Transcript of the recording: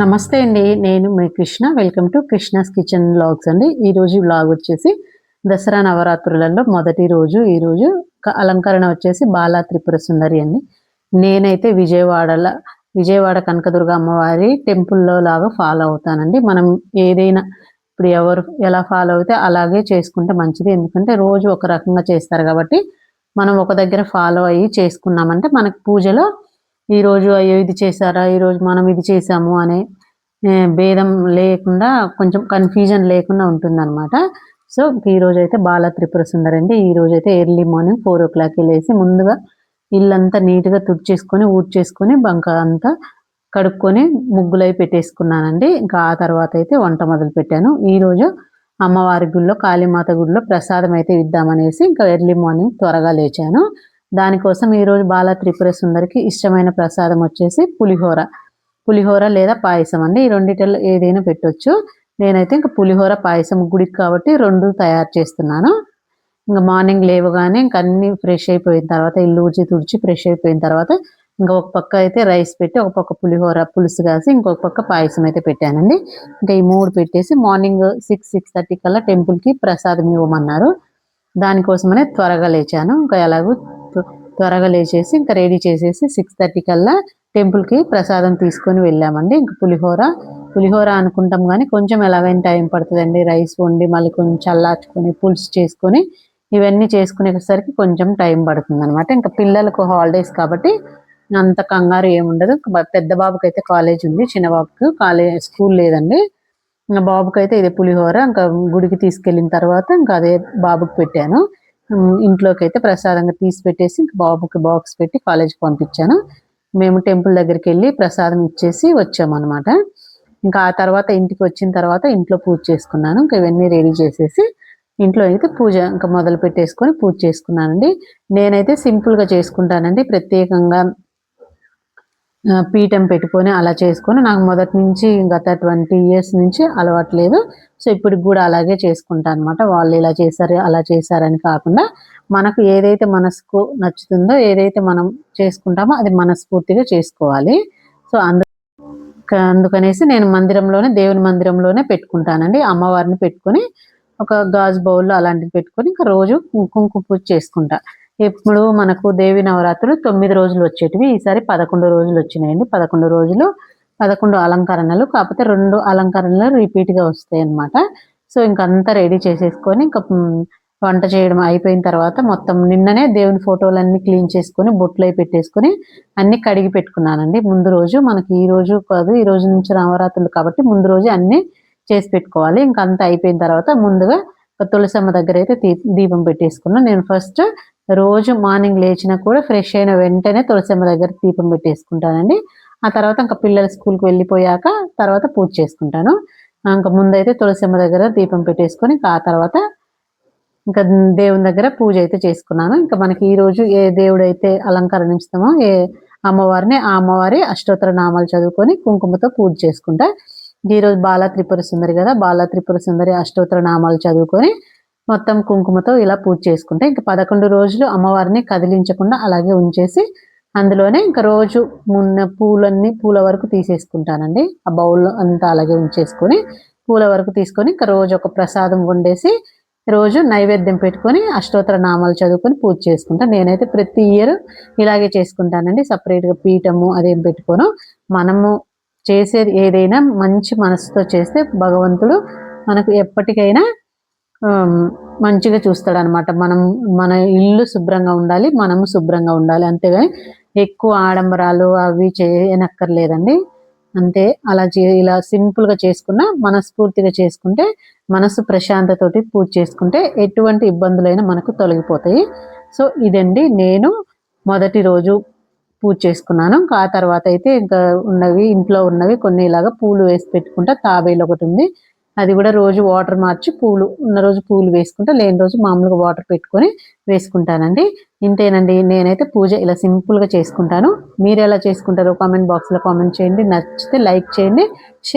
నమస్తే అండి. నేను మీ Krishna. Welcome to Krishna's kitchen blogs అండి. ఈ రోజు వచ్చేసి దసరా నవరాత్రులలో మొదటి రోజు ఈరోజు అలంకరణ వచ్చేసి బాలా త్రిపుర సుందరి అండి. నేనైతే విజయవాడలో విజయవాడ కనకదుర్గ అమ్మవారి టెంపుల్లో లాగా ఫాలో అవుతానండి. మనం ఏదైనా ఇప్పుడు ఎవరు ఎలా ఫాలో అయితే అలాగే చేసుకుంటే మంచిది. ఎందుకంటే రోజు ఒక రకంగా చేస్తారు కాబట్టి మనం ఒక దగ్గర ఫాలో అయ్యి చేసుకున్నామంటే మనకు పూజలో ఈ రోజు అయ్యో ఇది చేశారా ఈరోజు మనం ఇది చేసాము అనే భేదం లేకుండా కొంచెం కన్ఫ్యూజన్ లేకుండా ఉంటుందన్నమాట. సో ఈ అయితే బాల త్రిపుర సుందర్ అండి. ఈ రోజు అయితే ఎర్లీ మార్నింగ్ ఫోర్ ఓ క్లాక్కి లేసి ముందుగా ఇల్లంతా నీట్గా తుడిచేసుకొని ఊడ్చేసుకొని బంక అంతా కడుక్కొని ముగ్గులై పెట్టేసుకున్నానండి. ఇంకా ఆ తర్వాత అయితే వంట మొదలు పెట్టాను. ఈ రోజు అమ్మవారి గుడిలో కాళీమాత గుడిలో ప్రసాదం అయితే ఇద్దామనేసి ఇంకా ఎర్లీ మార్నింగ్ త్వరగా లేచాను. దానికోసం ఈ రోజు బాల త్రిపుర సుందరికి ఇష్టమైన ప్రసాదం వచ్చేసి పులిహోర. పులిహోర లేదా పాయసం అండి. ఈ రెండిటిలో ఏదైనా పెట్టొచ్చు. నేనైతే ఇంకా పులిహోర పాయసం గుడికి కాబట్టి రెండు తయారు చేస్తున్నాను. ఇంకా మార్నింగ్ లేవగానే ఇంకా అన్ని ఫ్రెష్ అయిపోయిన తర్వాత ఇల్లు ఊడ్చి తుడిచి ఫ్రెష్ అయిపోయిన తర్వాత ఇంకా ఒక పక్క అయితే రైస్ పెట్టి ఒక పక్క పులిహోర పులుసు కాసి ఇంకొక పక్క పాయసం అయితే పెట్టానండి. ఇంకా ఈ మూడు పెట్టేసి మార్నింగ్ సిక్స్ సిక్స్ థర్టీ కల్లా టెంపుల్కి ప్రసాదం ఇవ్వమన్నారు. దానికోసమనే త్వరగా లేచాను. ఇంకా ఎలాగో త్వరగా లేచేసి ఇంకా రెడీ చేసేసి సిక్స్ థర్టీ కల్లా టెంపుల్కి ప్రసాదం తీసుకొని వెళ్ళామండి. ఇంకా పులిహోర పులిహోర అనుకుంటాం కానీ కొంచెం ఎలాగైనా టైం పడుతుందండి. రైస్ వండి మళ్ళీ కొంచెం చల్లార్చుకొని పులుసు చేసుకొని ఇవన్నీ చేసుకునేసరికి కొంచెం టైం పడుతుంది అనమాట ఇంకా పిల్లలకు హాలిడేస్ కాబట్టి అంత కంగారు ఏముండదు పెద్ద బాబుకి అయితే కాలేజ్ ఉంది. చిన్న బాబుకి కాలేజ్ స్కూల్ లేదండి. బాబుకి అయితే ఇదే పులిహోర. ఇంకా గుడికి తీసుకెళ్ళిన తర్వాత ఇంకా అదే బాబుకి పెట్టాను. ఇంట్లోకి అయితే ప్రసాదంగా తీసి పెట్టేసి ఇంకా బాబుకి బాక్స్ పెట్టి కాలేజ్కి పంపించాను. మేము టెంపుల్ దగ్గరికి వెళ్ళి ప్రసాదం ఇచ్చేసి వచ్చామన్నమాట. ఇంకా ఆ తర్వాత ఇంటికి వచ్చిన తర్వాత ఇంట్లో పూజ చేసుకున్నాను. ఇంకా ఇవన్నీ రెడీ చేసేసి ఇంట్లో అయితే పూజ ఇంకా మొదలు పెట్టేసుకొని పూజ చేసుకున్నానండి. నేనైతే సింపుల్గా చేసుకుంటానండి. ప్రత్యేకంగా పీఠం పెట్టుకొని అలా చేసుకొని నాకు మొదటి నుంచి గత ట్వంటీ ఇయర్స్ నుంచి అలవాటు లేదు. సో ఇప్పటికి కూడా అలాగే చేసుకుంటా అనమాట వాళ్ళు ఇలా చేశారు అలా చేశారని కాకుండా మనకు ఏదైతే మనసుకు నచ్చుతుందో ఏదైతే మనం చేసుకుంటామో అది మనస్ఫూర్తిగా చేసుకోవాలి. సో అందు అందుకనేసి నేను మందిరంలోనే దేవుని మందిరంలోనే పెట్టుకుంటానండి. అమ్మవారిని పెట్టుకొని ఒక గాజు బౌల్లో అలాంటివి పెట్టుకొని ఇంకా రోజు కుంకుమ పూజ చేసుకుంటా. ఇప్పుడు మనకు దేవి నవరాత్రులు తొమ్మిది రోజులు వచ్చేటివి. ఈసారి పదకొండు రోజులు వచ్చినాయండి. పదకొండు రోజులు పదకొండు అలంకరణలు కాకపోతే రెండు అలంకరణలు రిపీట్గా వస్తాయి అన్నమాట. సో ఇంకంతా అంతా రెడీ చేసేసుకొని ఇంకా వంట చేయడం అయిపోయిన తర్వాత మొత్తం నిన్ననే దేవుని ఫోటోలన్నీ క్లీన్ చేసుకొని బొట్లు అయి పెట్టేసుకొని అన్ని కడిగి పెట్టుకున్నానండి. ముందు రోజు మనకి ఈ రోజు కాదు ఈ రోజు నుంచి నవరాత్రులు కాబట్టి ముందు రోజు అన్నీ చేసి పెట్టుకోవాలి. ఇంకా అంతా అయిపోయిన తర్వాత ముందుగా ఒక తులసమ్మ దగ్గర అయితే దీపం పెట్టేసుకున్నాను. నేను ఫస్ట్ రోజు మార్నింగ్ లేచినా కూడా ఫ్రెష్ అయిన వెంటనే తులసమ్మ దగ్గర దీపం పెట్టేసుకుంటానండి. ఆ తర్వాత ఇంకా పిల్లలు స్కూల్కి వెళ్ళిపోయాక తర్వాత పూజ చేసుకుంటాను. ఇంకా ముందైతే తులసమ్మ దగ్గర దీపం పెట్టేసుకొని ఆ తర్వాత ఇంకా దేవుని దగ్గర పూజ అయితే చేసుకున్నాను. ఇంకా మనకి ఈరోజు ఏ దేవుడు అయితే అలంకరణిస్తామో ఏ అమ్మవారిని ఆ అమ్మవారి అష్టోత్తర నామాలు చదువుకొని కుంకుమతో పూజ చేసుకుంటా. ఈ రోజు బాలా త్రిపుర సుందరి కదా బాలా త్రిపుర సుందరి అష్టోత్తర నామాలు చదువుకొని మొత్తం కుంకుమతో ఇలా పూజ చేసుకుంటే ఇంకా పదకొండు రోజులు అమ్మవారిని కదిలించకుండా అలాగే ఉంచేసి అందులోనే ఇంకా రోజు మున్న పూలన్నీ పూల వరకు తీసేసుకుంటానండి. ఆ బౌల్ అంతా అలాగే ఉంచేసుకొని పూల వరకు తీసుకొని ఇంకా రోజు ఒక ప్రసాదం వండేసి రోజు నైవేద్యం పెట్టుకొని అష్టోత్తర నామాలు చదువుకొని పూజ చేసుకుంటాను నేనైతే ప్రతి ఇయర్ ఇలాగే చేసుకుంటానండి. సపరేట్గా పీఠము అదేం పెట్టుకోను. మనము చేసేది ఏదైనా మంచి మనసుతో చేస్తే భగవంతుడు మనకు ఎప్పటికైనా మంచిగా చూస్తాడు అనమాట మనం మన ఇల్లు శుభ్రంగా ఉండాలి మనము శుభ్రంగా ఉండాలి. అంతేగాని ఎక్కువ ఆడంబరాలు అవి చేయనక్కర్లేదండి. అంతే అలా చే ఇలా సింపుల్గా చేసుకున్న మనస్ఫూర్తిగా చేసుకుంటే మనసు ప్రశాంతతోటి పూజ చేసుకుంటే ఎటువంటి ఇబ్బందులైనా మనకు తొలగిపోతాయి. సో ఇదండి నేను మొదటి రోజు పూజ చేసుకున్నాను. ఆ తర్వాత అయితే ఇంకా ఉన్నవి ఇంట్లో ఉన్నవి కొన్ని ఇలాగా పూలు వేసి పెట్టుకుంటా తాబేలు ఒకటి ఉంది. అది కూడా రోజు వాటర్ మార్చి పూలు ఉన్న రోజు పూలు వేసుకుంటా లేని రోజు మామూలుగా వాటర్ పెట్టుకొని వేసుకుంటానండి. ఇంతేనండి నేనైతే పూజ ఇలా సింపుల్గా చేసుకుంటాను. మీరు ఎలా చేసుకుంటారో కామెంట్ బాక్స్లో కామెంట్ చేయండి. నచ్చితే లైక్ చేయండి షేర్